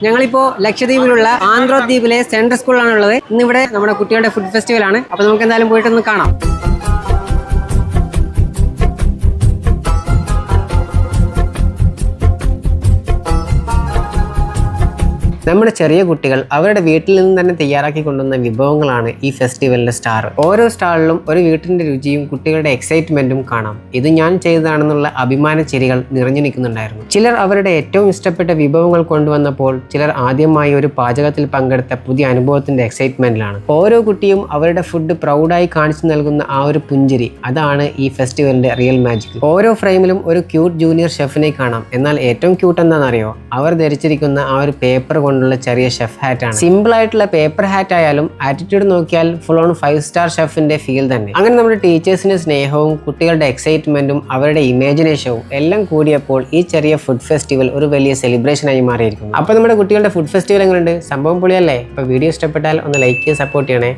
ഞങ്ങളിപ്പോ ലക്ഷദ്വീപിലുള്ള ആന്ധ്രദ്വീപിലെ സെൻട്രൽ സ്കൂളിലാണ് ഉള്ളത് ഇന്നിവിടെ നമ്മുടെ കുട്ടികളുടെ ഫുഡ് ഫെസ്റ്റിവൽ ആണ് അപ്പൊ നമുക്ക് എന്തായാലും പോയിട്ടൊന്ന് കാണാം. നമ്മുടെ ചെറിയ കുട്ടികൾ അവരുടെ വീട്ടിൽ നിന്ന് തന്നെ തയ്യാറാക്കി കൊണ്ടുവന്ന വിഭവങ്ങളാണ് ഈ ഫെസ്റ്റിവലിന്റെ സ്റ്റാർ. ഓരോ സ്റ്റാളിലും ഒരു വീട്ടിന്റെ രുചിയും കുട്ടികളുടെ എക്സൈറ്റ്മെന്റും കാണാം. ഇത് ഞാൻ ചെയ്തതാണെന്നുള്ള അഭിമാന ചിരികൾ നിറഞ്ഞു നിൽക്കുന്നുണ്ടായിരുന്നു. ചിലർ അവരുടെ ഏറ്റവും ഇഷ്ടപ്പെട്ട വിഭവങ്ങൾ കൊണ്ടുവന്നപ്പോൾ ചിലർ ആദ്യമായി ഒരു പാചകത്തിൽ പങ്കെടുത്ത പുതിയ അനുഭവത്തിന്റെ എക്സൈറ്റ്മെന്റിലാണ് ഓരോ കുട്ടിയും അവരുടെ ഫുഡ് പ്രൗഡായി കാണിച്ചു നൽകുന്ന ആ ഒരു പുഞ്ചിരി അതാണ് ഈ ഫെസ്റ്റിവലിന്റെ റിയൽ മാജിക് ഓരോ ഫ്രെയിമിലും ഒരു ക്യൂട്ട് ജൂനിയർ ഷെഫിനെ കാണാം. എന്നാൽ ഏറ്റവും ക്യൂട്ട് എന്താണെന്നറിയോ? അവർ ധരിച്ചിരിക്കുന്ന ആ ഒരു പേപ്പർ കൊണ്ടുള്ള ചെറിയ ഷെഫ് ഹാറ്റ് ആണ്. സിമ്പിൾ ആയിട്ടുള്ള പേപ്പർ ഹാറ്റ് ആയാലും ആറ്റിറ്റ്യൂഡ് നോക്കിയാൽ ഫുൾ ഓൺ ഫൈവ് സ്റ്റാർ ഷെഫിന്റെ ഫീൽ തന്നെ. അങ്ങനെ നമ്മുടെ ടീച്ചേഴ്സിന്റെ സ്നേഹവും കുട്ടികളുടെ എക്സൈറ്റ്മെന്റും അവരുടെ ഇമാജിനേഷനും എല്ലാം കൂടിയപ്പോൾ ഈ ചെറിയ ഫുഡ് ഫെസ്റ്റിവൽ ഒരു വലിയ സെലിബ്രേഷൻ ആയി മാറിയിരിക്കുന്നു. അപ്പൊ നമ്മുടെ കുട്ടികളുടെ ഫുഡ് ഫെസ്റ്റിവൽ എങ്ങനെയുണ്ട് സംഭവം പൊളിയല്ലേ? അപ്പൊ വീഡിയോ ഇഷ്ടപ്പെട്ടാൽ ഒന്ന് ലൈക്ക് സപ്പോർട്ട് ചെയ്യണേ.